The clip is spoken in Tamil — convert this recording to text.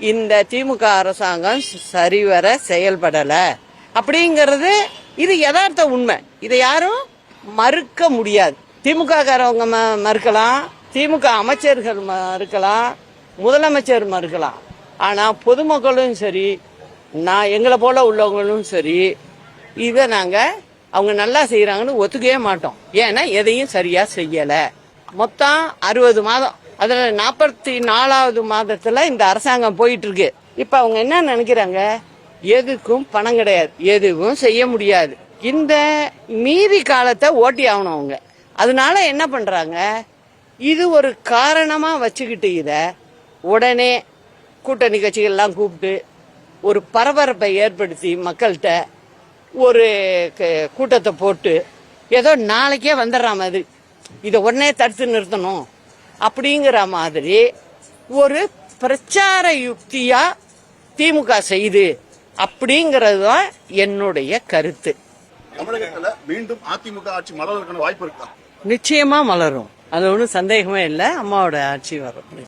இந்த திமுக அரசாங்கம் சரிவர செயல்படல. அப்படிங்கிறது இது யதார்த்த உண்மை. இதை யாரும் மறுக்க முடியாது. திமுக காரவங்க ம- மறுக்கலாம். திமுக அமைச்சர்கள் மறுக்கலாம். முதலமைச்சர் மறுக்கலாம். ஆனா பொதுமக்களும் சரி நான் எங்களை போல உள்ளவங்களும் சரி இதை நாங்க அவங்க நல்லா செய்யறாங்கன்னு ஒத்துக்கவே மாட்டோம். ஏன்னா எதையும் சரியா செய்யல. மொத்தம் அறுபது மாதம். அதில் நாற்பத்தி நாலாவது மாதத்தில் இந்த அரசாங்கம் போயிட்டு இருக்கு அவங்க என்ன நினைக்கிறாங்க? எதுக்கும் பணம் கிடையாது. எதுவும் செய்ய முடியாது. இந்த மீதி காலத்தை ஓட்டி ஆகணும் அவங்க. அதனால என்ன பண்ணுறாங்க இது ஒரு காரணமாக வச்சுக்கிட்டு இதை உடனே கூட்டணி கட்சிகள்லாம் கூப்பிட்டு ஒரு பரபரப்பை ஏற்படுத்தி மக்கள்கிட்ட ஒரு க- கூட்டத்தை போட்டு ஏதோ நாளைக்கே வந்துடுற மாதிரி. இதை உடனே தடுத்து நிறுத்தணும். அப்படிங்கிற மாதிரி ஒரு பிரச்சார யுக்தியா திமுக செய்து அப்படிங்கிறது தான் என்னுடைய கருத்து. தமிழகத்துல மீண்டும் அதிமுக ஆட்சி மலர்வதற்கான வாய்ப்பு இருக்கா? நிச்சயமா மலரும். அது ஒன்றும் சந்தேகமே இல்லை. அம்மாவோட ஆட்சி வரும்.